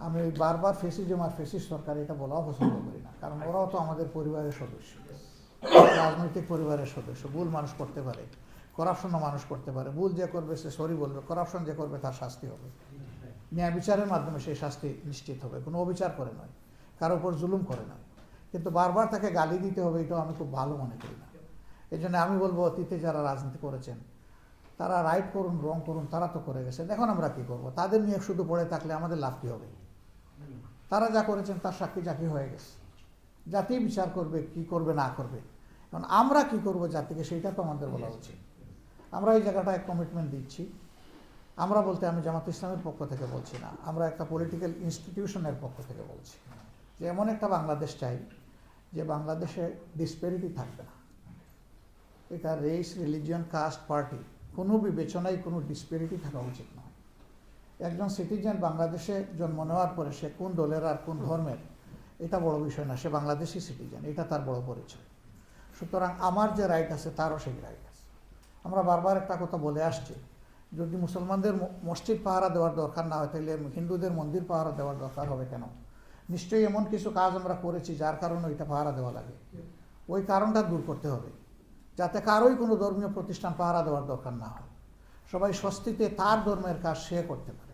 আমি বারবার ফেসিজম আর ফেসিস সরকার, এটা বলাও পছন্দ করি না। কারণ ওরাও তো আমাদের পরিবারের সদস্য। রাজনৈতিক পরিবারের সদস্য। ভুল মানুষ করতে পারে করাপশনও মানুষ করতে পারে। ভুল যে করবে সে সরি বলবে করাপশন যে করবে তার শাস্তি হবে। ন্যায় বিচারের মাধ্যমে সেই শাস্তি নিশ্চিত হবে। কোনো অবিচার করে নয়। কারও উপর জুলুম করে নয়। কিন্তু বারবার তাকে গালি দিতে হবে, এটাও আমি খুব ভালো মনে করি না। এই জন্য আমি বলব, অতীতে যারা রাজনীতি করেছেন, তারা রাইট করুন রং করুন, তারা তো করে গেছেন। এখন আমরা কি করব? তাদের নিয়ে শুধু পড়ে থাকলে আমাদের লাভ কী হবে? তারা যা করেছেন তার সাক্ষী জাকি হয়ে গেছে। জাতি বিচার করবে কি করবে না করবে। এখন আমরা কি করব জাতিকে সেইটা তো আমাদের বলা উচিত। আমরা এই জায়গাটায় কমিটমেন্ট দিচ্ছি। আমরা বলতে আমি জামাত ইসলামের পক্ষ থেকে বলছি না। আমরা একটা পলিটিক্যাল ইনস্টিটিউশনের পক্ষ থেকে বলছি যে এমন একটা বাংলাদেশ চাই যে বাংলাদেশে ডিসপেরিটি থাকবে না। এটা রেস রিলিজিয়ন কাস্ট পার্টি কোনো বিবেচনায় কোনো ডিসপেরিটি থাকা উচিত নয়। একজন সিটিজেন বাংলাদেশে জন্ম নেওয়ার পরে সে কোন দলের আর কোন ধর্মের, এটা বড় বিষয় না, সে বাংলাদেশি সিটিজেন, এটা তার বড় পরিচয়। সুতরাং আমার যে রাইট আছে, তারও সেই রাইট আছে। আমরা বারবার একটা কথা বলে আসছি, যদি মুসলমানদের মসজিদ পাহারা দেওয়ার দরকার না হয় তাহলে হিন্দুদের মন্দির পাহারা দেওয়ার দরকার হবে কেন? নিশ্চয়ই এমন কিছু কাজ আমরা করেছি যার কারণে ওইটা পাহারা দেওয়া লাগে। ওই কারণটা দূর করতে হবে, যাতে কারোই কোনো ধর্মীয় প্রতিষ্ঠান পাহারা দেওয়ার দরকার না হয়। সবাই স্বস্তিতে তার ধর্মের কাজ সে করতে পারে।